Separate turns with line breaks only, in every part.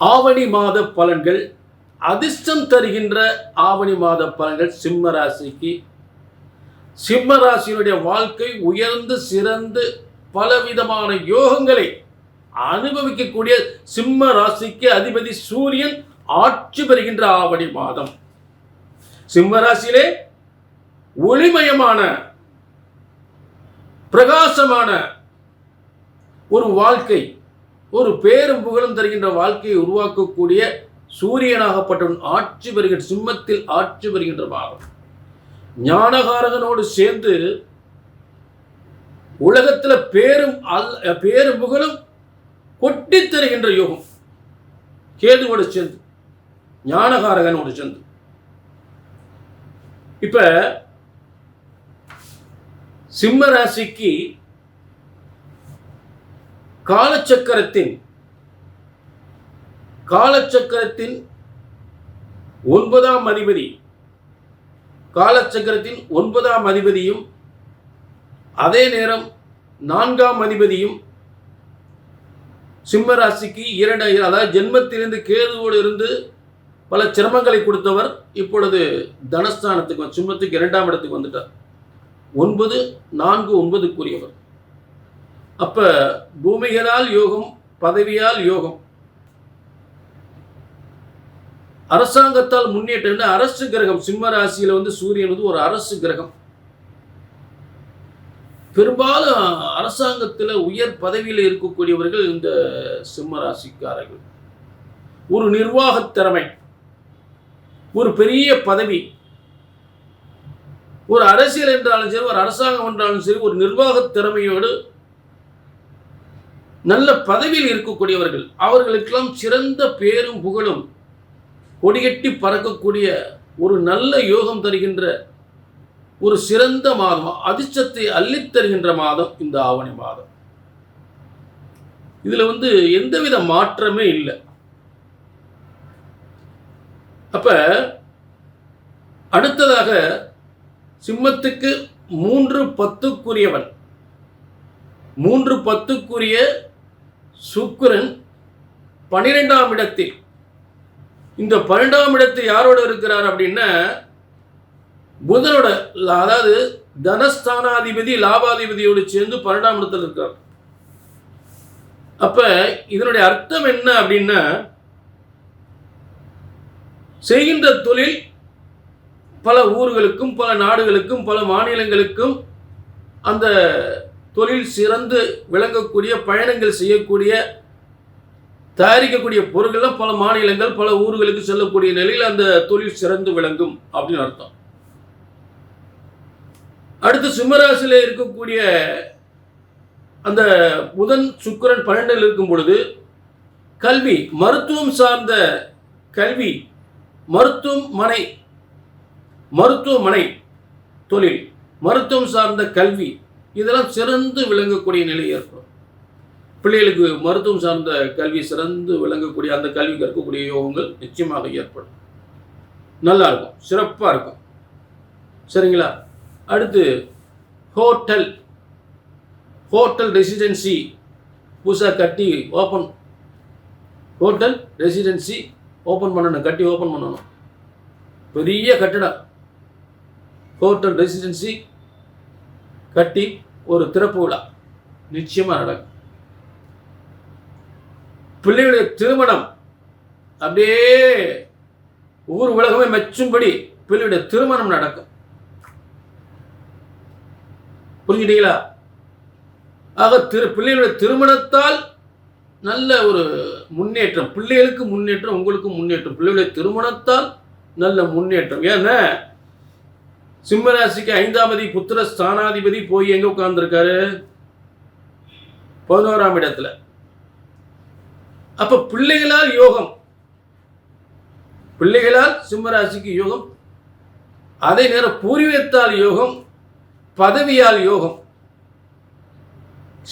ஆவணி மாத பலன்கள் அதிர்ஷ்டம் தருகின்ற ஆவணி மாத பலன்கள் சிம்ம ராசிக்கு. சிம்ம ராசியினுடைய வாழ்க்கை உயர்ந்து சிறந்து பலவிதமான யோகங்களை அனுபவிக்கக்கூடிய சிம்ம ராசிக்கு அதிபதி சூரியன் ஆட்சி பெறுகின்ற ஆவணி மாதம். சிம்ம ராசியிலே ஒளிமயமான பிரகாசமான ஒரு வாழ்க்கை ஒரு பேரும் புகழும் தருகின்ற வாழ்க்கையை உருவாக்கக்கூடிய சூரியனாகப்பட்டவன் ஆட்சி பெறுகின்ற சிம்மத்தில் ஆட்சி பெறுகின்ற பாகம். ஞானகாரகனோடு சேர்ந்து உலகத்தில் பேரும் அல் பேரும் புகழும் கொட்டி தருகின்ற யோகம். கேதுவோடு சேர்ந்து ஞானகாரகனோடு சேர்ந்து. இப்ப சிம்ம ராசிக்கு காலச்சக்கரத்தின் காலச்சக்கரத்தின் ஒன்பதாம் அதிபதி காலச்சக்கரத்தின் ஒன்பதாம் அதிபதியும் அதே நேரம் நான்காம் அதிபதியும் சிம்ம ராசிக்கு இரண்டு அதாவது ஜென்மத்திலிருந்து கேதுவோடு இருந்து பல சிரமங்களை கொடுத்தவர் இப்பொழுது தனஸ்தானத்துக்கு வந்து- சிம்மத்துக்கு இரண்டாம் இடத்துக்கு வந்துட்டார். ஒன்பது நான்கு ஒன்பதுக்குரியவர். அப்ப பூமிகளால் யோகம் பதவியால் யோகம். அரசாங்கத்தால் முன்னேற்றம் அரசு கிரகம். சிம்ம ராசியில வந்து சூரியன் வந்து ஒரு அரசு கிரகம். பெரும்பாலும் அரசாங்கத்தில் உயர் பதவியில் இருக்கக்கூடியவர்கள் இந்த சிம்ம ராசிக்காரர்கள். ஒரு நிர்வாகத் திறமை ஒரு பெரிய பதவி. ஒரு அரசியல் என்றாலும் சரி ஒரு அரசாங்கம் என்றாலும் சரி ஒரு நிர்வாகத் திறமையோடு நல்ல பதவியில் இருக்கக்கூடியவர்கள் அவர்களுக்கெல்லாம் சிறந்த பேரும் புகழும் கொடிகட்டி பறக்கக்கூடிய ஒரு நல்ல யோகம் தருகின்ற ஒரு சிறந்த மாதம் அதிர்ஷ்டத்தை அள்ளித் தருகின்ற மாதம் இந்த ஆவணி மாதம். இதுல வந்து எந்தவித மாற்றமே இல்லை. அப்ப அடுத்ததாக சிம்மத்துக்கு மூன்று பத்துக்குரியவன். மூன்று பத்துக்குரிய சுக்கிரன் பனிரெண்டாம் இடத்தில். இந்த பன்னெண்டாம் இடத்தில் யாரோட இருக்கிறார் அப்படின்னா புதனோட அதாவது தனஸ்தானாதிபதி லாபாதிபதியோடு சேர்ந்து பன்னெண்டாம் இடத்தில் இருக்கிறார். அப்ப இதனுடைய அர்த்தம் என்ன அப்படின்னா செய்கின்ற தொழில் பல ஊர்களுக்கும் பல நாடுகளுக்கும் பல மாநிலங்களுக்கும் அந்த தொழில் சிறந்து விளங்கக்கூடிய பயணங்கள் செய்யக்கூடிய தயாரிக்கக்கூடிய பொருட்கள்லாம் பல மாநிலங்கள் பல ஊர்களுக்கு செல்லக்கூடிய நிலையில் அந்த தொழில் சிறந்து விளங்கும் அப்படின்னு அர்த்தம். அடுத்து சிம்மராசியில் இருக்கக்கூடிய அந்த புதன் சுக்கரன் பன்னெண்டில் இருக்கும் பொழுது கல்வி மருத்துவம் சார்ந்த கல்வி மருத்துவமனை மருத்துவமனை தொழில் மருத்துவம் சார்ந்த கல்வி இதெல்லாம் சிறந்து விளங்கக்கூடிய நிலை ஏற்படும். பிள்ளைகளுக்கு மருத்துவம் சார்ந்த கல்வி சிறந்து விளங்கக்கூடிய அந்த கல்வி கற்கக்கூடிய யோகங்கள் நிச்சயமாக ஏற்படும். நல்லா இருக்கும். சிறப்பாக இருக்கும். சரிங்களா? அடுத்து ஹோட்டல் ஹோட்டல் ரெசிடென்சி புதுசாக கட்டி ஓப்பன் ஹோட்டல் ரெசிடென்சி ஓப்பன் பண்ணணும். கட்டி ஓப்பன் பண்ணணும். பெரிய கட்டடம். ஹோட்டல் ரெசிடென்சி கட்டி ஒரு திறப்பு விழா. நிச்சயமாக நடக்கும். பிள்ளைகளுடைய திருமணம் அப்படியே ஊர் உலகமே மெச்சும்படி பிள்ளையுடைய திருமணம் நடக்கும். புரிஞ்சுட்டீங்களா? ஆக திரு பிள்ளைகளுடைய திருமணத்தால் நல்ல ஒரு முன்னேற்றம் பிள்ளைகளுக்கு முன்னேற்றம் உங்களுக்கு முன்னேற்றம். பிள்ளைகளுடைய திருமணத்தால் நல்ல முன்னேற்றம். ஏன்னா சிம்மராசிக்கு ஐந்தாமதி புத்திர ஸ்தானாதிபதி போய் எங்க உட்கார்ந்துருக்காரு? பதினோராம் இடத்துல. அப்ப பிள்ளைகளால் யோகம். பிள்ளைகளால் சிம்மராசிக்கு யோகம். அதே நேரம் பூர்வீகத்தால் யோகம் பதவியால் யோகம்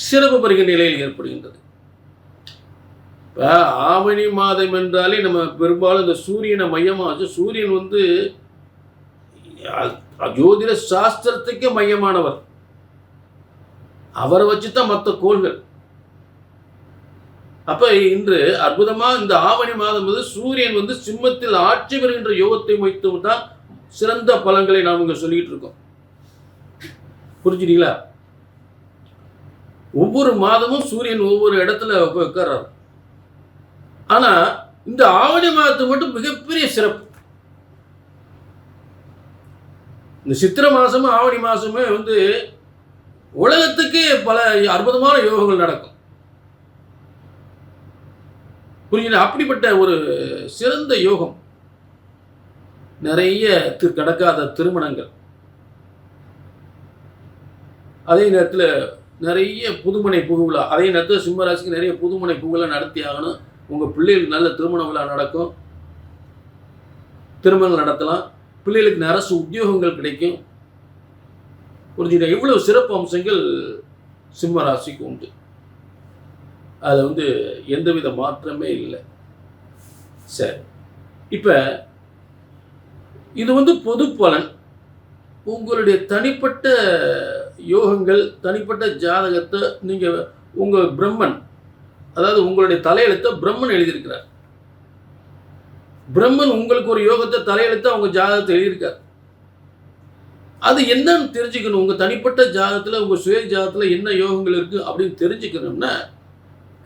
சிறப்பு பெறுகின்ற நிலையில் ஏற்படுகின்றது. இப்போ ஆவணி மாதம் என்றாலே நம்ம பெரும்பாலும் இந்த சூரியனை மையமாக வச்சு சூரியன் வந்து ஜோதிட சாஸ்திரத்துக்கே மையமானவர். அவரை வச்சு தான் மற்ற கோள்கள். அப்ப இன்று அற்புதமா இந்த ஆவணி மாதம் வந்து சூரியன் வந்து சிம்மத்தில் ஆட்சி பெறுகின்ற யோகத்தை வைத்து தான் சிறந்த பலன்களை நாம் இங்க சொல்லிட்டு இருக்கோம். புரிஞ்சுட்டீங்களா? ஒவ்வொரு மாதமும் சூரியன் ஒவ்வொரு இடத்துல போய் உட்கார்றாரு. ஆனா இந்த ஆவணி மாதத்துக்கு மட்டும் மிகப்பெரிய சிறப்பு. இந்த சித்திரை மாதமும் ஆவணி மாதமே வந்து உலகத்துக்கு பல அற்புதமான யோகங்கள் நடக்கும். புரியுது அப்படிப்பட்ட ஒரு சிறந்த யோகம். நிறைய தி- நடக்காத திருமணங்கள். அதே நேரத்தில் நிறைய புதுமனை புகுவிழா அதே நேரத்தில் சிம்மராசிக்கு நிறைய புதுமனை புகுவிழா நடத்தி ஆகணும். உங்கள் பிள்ளைகளுக்கு நல்ல திருமண விழா நடக்கும். திருமணங்கள் நடத்தலாம். பிள்ளைகளுக்கு அரசு உத்தியோகங்கள் கிடைக்கும். புரிஞ்சுக்கிட்ட? இவ்வளவு சிறப்பு அம்சங்கள் சிம்ம ராசிக்கு உண்டு. அதில் வந்து எந்தவித மாற்றமே இல்லை. சரி. இப்போ இது வந்து பொது பலன். உங்களுடைய தனிப்பட்ட யோகங்கள் தனிப்பட்ட ஜாதகத்தை நீங்கள் உங்கள் பிரம்மன் அதாவது உங்களுடைய தலையெழுத்தை பிரம்மன் எழுதியிருக்கிறார். பிரம்மன் உங்களுக்கு ஒரு யோகத்தை தலையெழுத்து அவங்க ஜாதகத்தை எழுதியிருக்கார். அது என்னன்னு தெரிஞ்சுக்கணும். உங்கள் தனிப்பட்ட ஜாதகத்தில் உங்கள் சுய ஜாதகத்தில் என்ன யோகங்கள் இருக்குது அப்படின்னு தெரிஞ்சுக்கணும்னா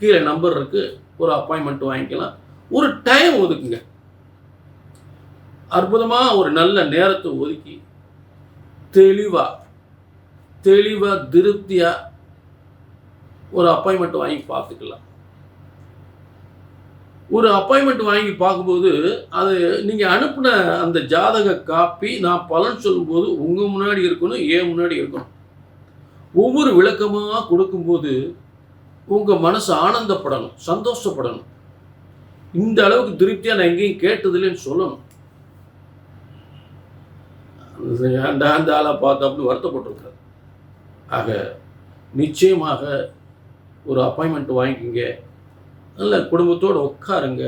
கீழே நம்பர் இருக்குது ஒரு அப்பாயின்மெண்ட் வாங்கிக்கலாம். ஒரு டைம் ஒதுக்குங்க. அற்புதமாக ஒரு நல்ல நேரத்தை ஒதுக்கி தெளிவாக தெளிவாக திருப்தியாக ஒரு அப்பாயின்மெண்ட் வாங்கி பார்த்துக்கலாம். ஒரு அப்பாயின்மெண்ட் வாங்கி பார்க்கும்போது அது நீங்கள் அனுப்பின அந்த ஜாதக காப்பி நான் பலன் சொல்லும்போது உங்கள் முன்னாடி இருக்கணும் ஏன் முன்னாடி இருக்கணும். ஒவ்வொரு விளக்கமாக கொடுக்கும்போது உங்கள் மனசு ஆனந்தப்படணும் சந்தோஷப்படணும். இந்த அளவுக்கு திருப்தியாக நான் எங்கேயும் கேட்டதில்லைன்னு சொல்லணும். அந்த அந்த ஆளை பார்த்து அப்படின்னு வருத்தப்பட்டிருக்காரு ஆக நிச்சயமாக ஒரு அப்பாயின்மெண்ட் வாங்கிக்கோங்க. நல்ல குடும்பத்தோடு உட்காருங்க.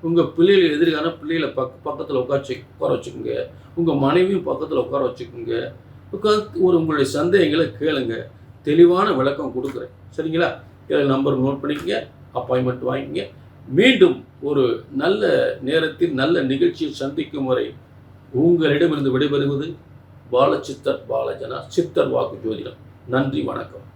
உங்கள் பிள்ளைகள் எதிர்கால பிள்ளைகளை பக்க பக்கத்தில் உட்கார உட்கார வச்சுக்கோங்க. உங்கள் மனைவியும் பக்கத்தில் உட்கார வச்சுக்கோங்க. உட்காந்து ஒரு உங்களுடைய சந்தேகங்களை கேளுங்க. தெளிவான விளக்கம் கொடுக்குறேன். சரிங்களா? கீழே நம்பர் நோட் பண்ணிக்கங்க. அப்பாயின்மெண்ட் வாங்கிக்கங்க. மீண்டும் ஒரு நல்ல நேரத்தில் நல்ல நிகழ்ச்சியை சந்திக்கும் வரை உங்களிடமிருந்து விடைபெறுவது பாலச்சித்தர் பாலஜனா சித்தர் வாக்கு ஜோதிடம். நன்றி வணக்கம்.